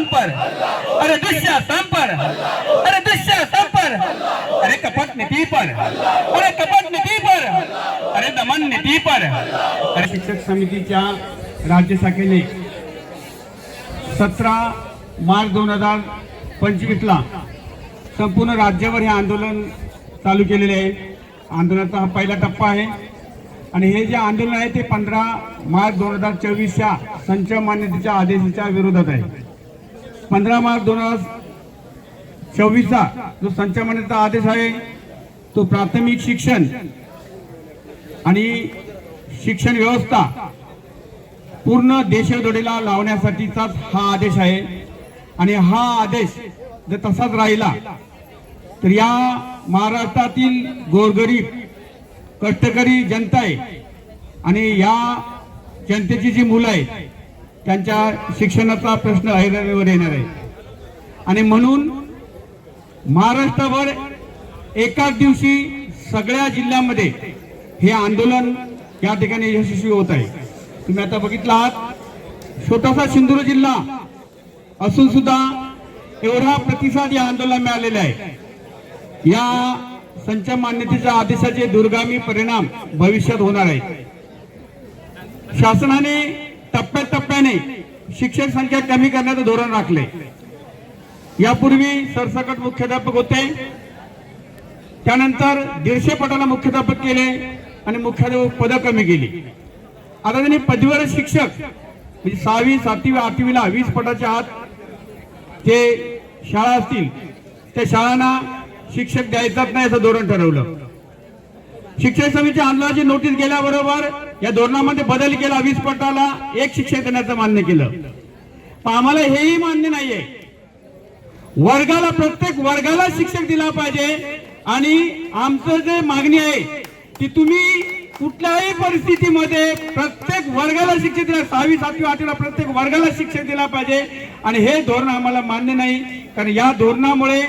दुशासन पर अरे दुशासन पर अरे दुशासन पर अरे कपट नीति पर अरे कपट नीति पर अरे दमन नीति पर अरे शिक्षक समितीच्या राज्य शाखेने सतरा मार्च दोन हजार पंचवीसला संपूर्ण राज्यभर हे आंदोलन चालू केलेले आहे. आंदोलनाचा हा पहिला टप्पा आहे. आणि हे जे आंदोलन आहे ते पंधरा मार्च दोन हजार चोवीसच्या संच मान्यतेच्या आदेशाच्या विरोधात आहे. पंधरा मार्च दोन हजार चोवीसचा जो संच आदेश आहे तो प्राथमिक शिक्षण आणि शिक्षण व्यवस्था पूर्ण देशदोडीला लावण्यासाठीचाच हा आदेश आहे. आणि हा आदेश जर तसाच राहिला तर या महाराष्ट्रातील गोरगरीब कष्टकरी जनता आहे आणि या जनतेची जी मुलं आहेत त्यांच्या शिक्षणाचा प्रश्न ऐरणीवर येणार आहे. आणि म्हणून महाराष्ट्रभर एकाच दिवशी सगळ्या जिल्ह्यामध्ये हे आंदोलन या ठिकाणी यशस्वी होत आहे. तुम्ही आता बघितला आहात छोटासा सिंधुदुर्ग जिल्हा असून सुद्धा एवढा प्रतिसाद या आंदोलनाला मिळालेला आहे. या संच मान्यतेच्या आदेशाचे दुर्गामी परिणाम भविष्यात होणार आहेत. शासनाने टप्प्याटप्प्याने शिक्षक संख्या कमी करण्याचं धोरण राखले यापूर्वी सरसकट मुख्याध्यापक होते. त्यानंतर दीडशे पटाला मुख्याध्यापक केले आणि मुख्याध्यापक पदं कमी केली. आता त्यांनी पदवीवर शिक्षक म्हणजे सहावी सातवी आठवीला वीस पटाच्या आत जे शाळा असतील त्या शाळांना शिक्षक द्यायचाच नाही असं धोरण ठरवलं. शिक्षक समितीच्या अंदाजी नोटीस गेल्याबरोबर या धोरणामध्ये बदल केला वीस पटाला एक शिक्षक देण्याचं मान्य केलं. पण आम्हाला हेही मान्य नाहीये. वर्गाला प्रत्येक वर्गाला शिक्षक दिला पाहिजे. आणि आमचं जे मागणी आहे ती तुम्ही कुठल्याही परिस्थितीमध्ये प्रत्येक वर्गाला शिक्षक दिला सहावी सातवी आठवीला प्रत्येक वर्गाला शिक्षक दिला पाहिजे. आणि हे धोरण आम्हाला मान्य नाही. कारण या धोरणामुळे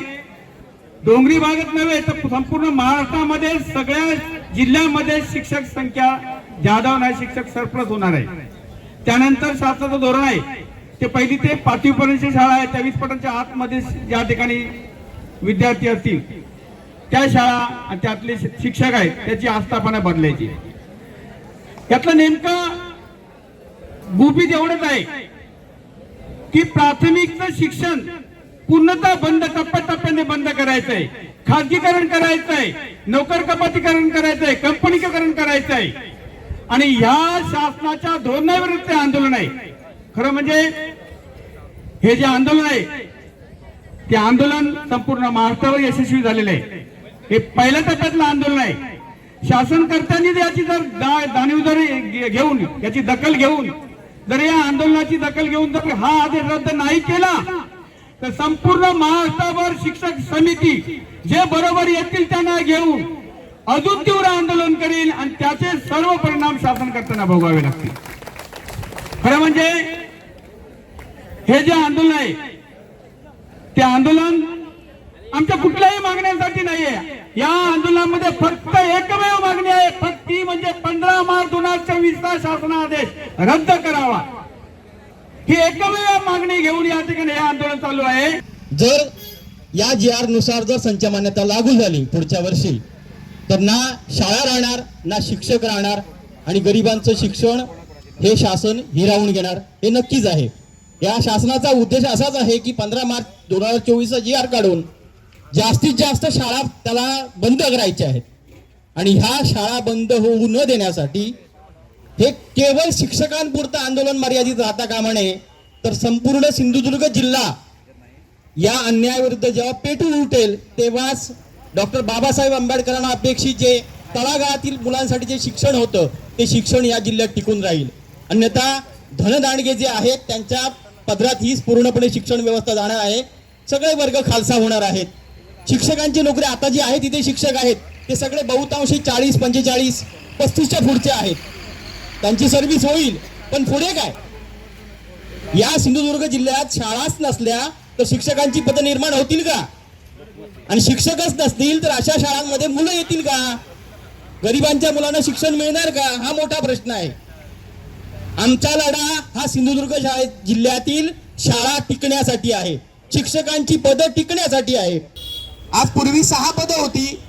डोंगरी भागात नव्हे तर संपूर्ण महाराष्ट्रामध्ये सगळ्या जिल्ह्यामध्ये शिक्षक संख्या जादा नाही शिक्षक सरप्लस होणार आहे. त्यानंतर शासनाचं धोरण आहे. ते पहिली ते पाचवी पर्यंतची शाळा आहे. त्या वीस पटांच्या आतमध्ये ज्या ठिकाणी विद्यार्थी असतील त्या शाळा आणि त्यातले शिक्षक आहेत त्याची आस्थापना बदलायची यातलं नेमकं गुपित एवढंच आहे की प्राथमिकचं शिक्षण पूर्णतः बंद टप्प्याटप्प्याने बंद करायचंय खाजगीकरण करायचंय नोकर कपातीकरण करायचंय कंपनीकरण करायचंय आणि ह्या शासनाच्या धोरणाविरुद्ध ते आंदोलन आहे. खरं म्हणजे हे जे आंदोलन आहे ते आंदोलन संपूर्ण महाराष्ट्रावर यशस्वी झालेलं आहे. हे पहिल्या टप्प्यातलं आंदोलन आहे. शासनकर्त्यांनी याची जर दा- जाणीव जर घे- घेऊन याची दखल घेऊन जर या आंदोलनाची दखल घेऊन जर हा आदेश रद्द नाही केला तर संपूर्ण महाराष्ट्रावर शिक्षक समिती जे बरोबर येतील त्यांना घेऊन अजून तीव्र आंदोलन करील आणि त्याचे सर्व परिणाम शासन करताना भोगावे लागतील. खरं म्हणजे हे जे आंदोलन आहे ते आंदोलन आमच्या कुठल्याही मागण्यांसाठी नाहीये. या आंदोलनामध्ये फक्त एकमेव मागणी आहे. फक्त ती म्हणजे पंधरा मार्च दोन हजार चोवीसचा शासनादेश रद्द करावा. ही एकमेव मागणी घेऊन या ठिकाणी हे आंदोलन चालू आहे. जर या जी आरनुसार जर संच मान्यता लागू झाली पुढच्या वर्षी तर ना शाळा राहणार ना शिक्षक राहणार आणि गरिबांचं शिक्षण हे शासन हिरावून घेणार हे नक्कीच आहे. या शासनाचा उद्देश असाच आहे की पंधरा मार्च दोन हजार चोवीसचा जी आर काढून जास्तीत जास्त शाळा त्याला बंद करायच्या आहेत. आणि ह्या शाळा बंद होऊ न देण्यासाठी हे केवळ शिक्षकांपुरतं आंदोलन मर्यादित राहता कामा नये तर संपूर्ण सिंधुदुर्ग जिल्हा या अन्यायाविरुद्ध जेव्हा पेटून उठेल तेव्हाच डॉक्टर बाबासाहेब आंबेडकरांना अपेक्षित जे तळागाळातील मुलांसाठी जे शिक्षण होतं ते शिक्षण या जिल्ह्यात टिकून राहील. अन्यथा धनदांडगे जे आहेत त्यांच्या पदरात हीच पूर्णपणे शिक्षण व्यवस्था जाणार आहे. सगळे वर्ग खालसा होणार आहेत. शिक्षकांची नोकरी आता जी आहे तिथे शिक्षक आहेत. ते सगळे बहुतांशी चाळीस पंचेचाळीस पस्तीसच्या पुढचे आहेत. त्यांची सर्व्हिस होईल पण पुढे काय? या सिंधुदुर्ग जिल्ह्यात शाळाच नसल्या तर शिक्षकांची पदं निर्माण होतील का? आणि शिक्षकच नसतील तर अशा शाळांमध्ये मुलं येतील का? गरिबांच्या मुलांना शिक्षण मिळणार का? हा मोठा प्रश्न आहे. आमचा लढा हा सिंधुदुर्ग शाळेत जिल्ह्यातील शाळा टिकण्यासाठी आहे. शिक्षकांची पदं टिकण्यासाठी आहे. आज पूर्वी सहा पदं होती.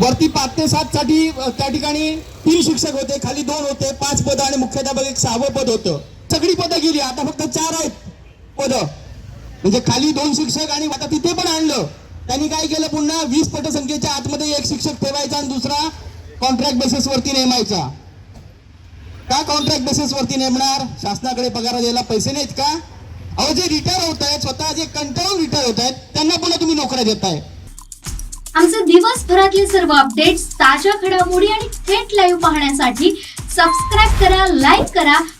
वरती पाच ते सात साठी त्या ठिकाणी तीन शिक्षक होते खाली दोन होते पाच पदं आणि मुख्याध्यापक एक सहावं पद होतं. सगळी पदं गेली आता फक्त चार आहेत पदं. म्हणजे खाली दोन शिक्षक आणि आता तिथे पण आणलं. त्यांनी काय केलं पुन्हा? वीस पटसंख्येच्या आतमध्ये एक शिक्षक ठेवायचा आणि दुसरा कॉन्ट्रॅक्ट बेसिस वरती नेमायचा. का कॉन्ट्रॅक्ट बेसिस वरती नेमणार? शासनाकडे पगार द्यायला पैसे नाहीत का? अहो जे रिटायर होत आहेत स्वतः जे कंटाळून रिटायर होत आहेत त्यांना पुन्हा तुम्ही नोकऱ्या देताय. आमचे दिवसभरातले सर्व अपडेट्स ताज्या घडामोडी आणि थेट लाईव्ह पाहण्यासाठी सबस्क्राईब करा लाईक करा